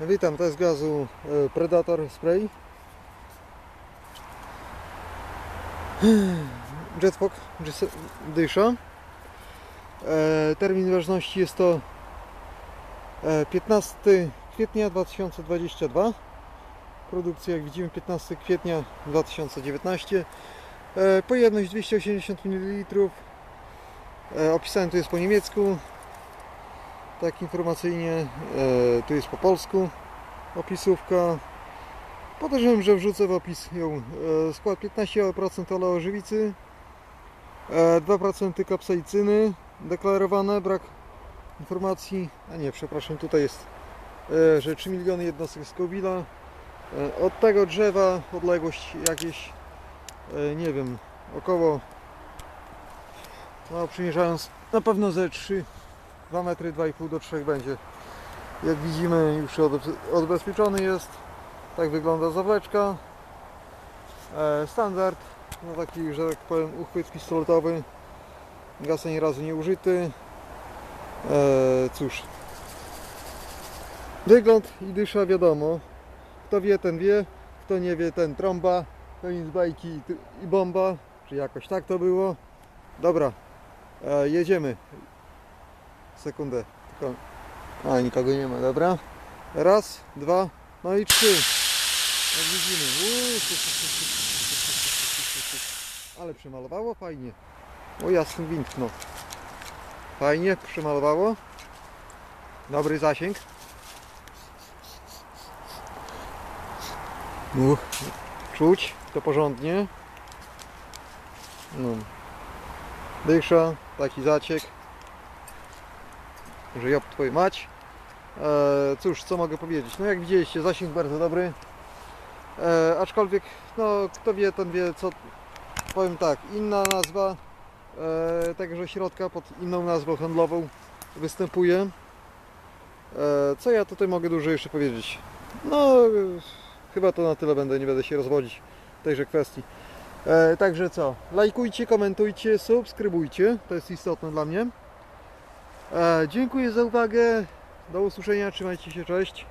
Witam, to jest gazu e, Predator Spray. Jetpack dysza. E, Termin ważności jest to e, 15 kwietnia 2022. Produkcja jak widzimy 15 kwietnia 2019. E, Pojemność 280 ml. E, Opisałem tu jest po niemiecku. Tak informacyjnie. E, tu jest po polsku opisówka. Podejrzewam, że wrzucę w opis ją. E, skład 15% oleju żywicy, e, 2% kapsaicyny, deklarowane, brak informacji, a nie, przepraszam, tutaj jest, e, że 3 miliony jednostek Scoville'a. E, od tego drzewa odległość jakieś, nie wiem, około, no przymierzając, na pewno ze 3 2 metry, 2,5 do 3 będzie. Jak widzimy już odbe- odbezpieczony jest. Tak wygląda zawleczka. E, standard, no taki, że tak powiem, uchwyt pistoletowy. Gaz ani razu nie użyty. E, cóż. Wygląd i dysza wiadomo. Kto wie, ten wie. Kto nie wie, ten trąba. Koniec bajki i bomba. Czy jakoś tak to było. Dobra, e, jedziemy sekundę. Tylko... A, nikogo nie ma, dobra. Raz, dwa, no i trzy. Jak widzimy. Uuu. Ale przymalowało fajnie. O jasny winkno. Fajnie przymalowało. Dobry zasięg. Uch. Czuć to porządnie. No. Dysza, taki zaciek że job twoją mać. E, cóż, co mogę powiedzieć? No jak widzieliście, zasięg bardzo dobry. E, aczkolwiek, no kto wie, ten wie, co powiem tak, inna nazwa e, tegoże środka pod inną nazwą handlową występuje. E, co ja tutaj mogę dużo jeszcze powiedzieć? No, chyba to na tyle będę, nie będę się rozwodzić w tejże kwestii. E, także co? Lajkujcie, komentujcie, subskrybujcie, to jest istotne dla mnie. E, dziękuję za uwagę. Do usłyszenia. Trzymajcie się. Cześć.